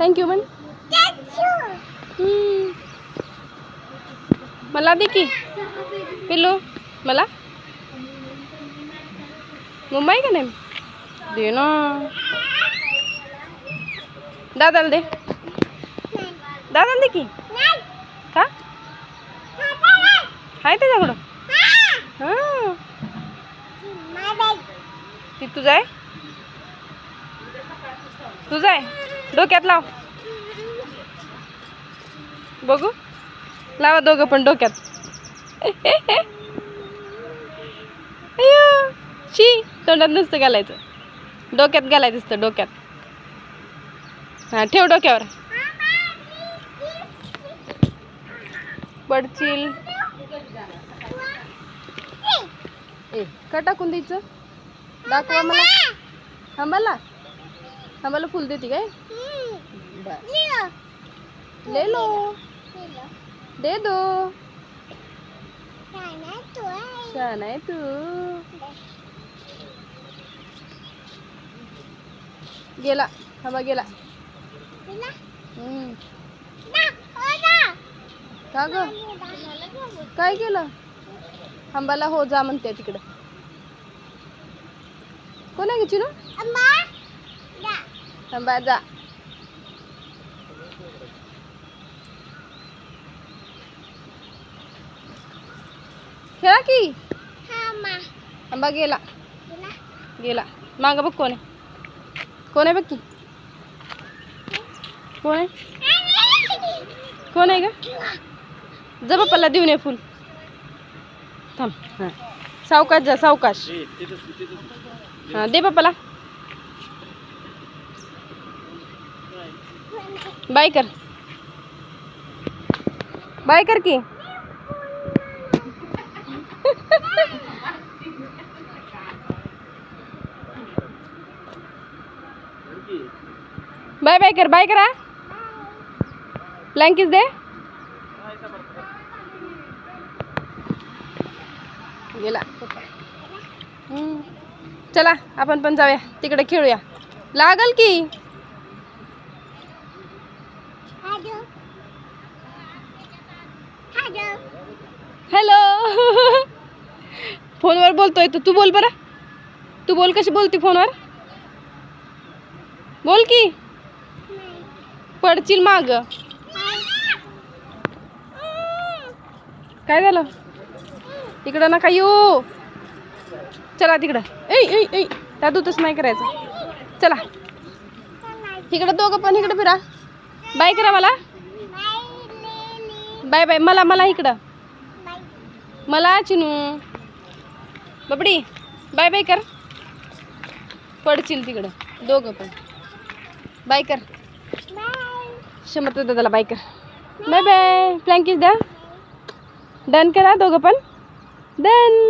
Thank you मन hmm. मला दे की. पिल्लू मला? मुंबई का नाही? दे ना. दादाला दे. दादाला दे की. का? आहे त्याच्याकडं. हां. ती तुझं आहे? तुझं आहे. डोक्यात लाव. बघू. लावा दोघं पण डोक्यात. अय्यो, शी तोंडात नुसतं घालायचं. डोक्यात घालायचं असतं डोक्यात. हां ठेव डोक्यावर. पडचील ए का टाकून द्यायचं? दाखवा मला. हा मला. हा मला फुल देते काय? बर. ले लो दे दो. छान आहे तू. गेला. हा गेला. का ग? काय केलं? आंबाला हो जा म्हणते तिकडं. कोण आहे चिनू? आंबा जा खेळा की आंबा गेला गेला माग बघ कोण आहे कोण आहे बघ की कोण आहे कोण आहे का जा बाप्पाला देऊन ये फुल थांब हां सावकाश जा सावकाश हां दे बाप्पाला बाय कर. बाय कर की. बाय बाय कर बाय करा. ब्लँकीस दे गेला. चला आपण पण जाऊया. तिकडे खेळूया. लागल की? हॅलो फोनवर बोलतोय तू तू बोल बरं. तू बोल कशी बोलती फोनवर बोल की. पडशील माग. काय झालं? इकडं नका येऊ. चला तिकडं. ऐ ऐ ऐ. त्या दूतच नाही करायचं. चला. इकडं दोघं पण इकडं फिरा. बाय करा मला. Bye bye. मला मला इकडं. मला चिनू. बबडी बाय बाय कर. पडशील तिकडं. दोघं पण. बाय कर. शंभर दादाला बाय कर. Bye bye. फ्लँकीज द्या. डन करा दोघं पण. डन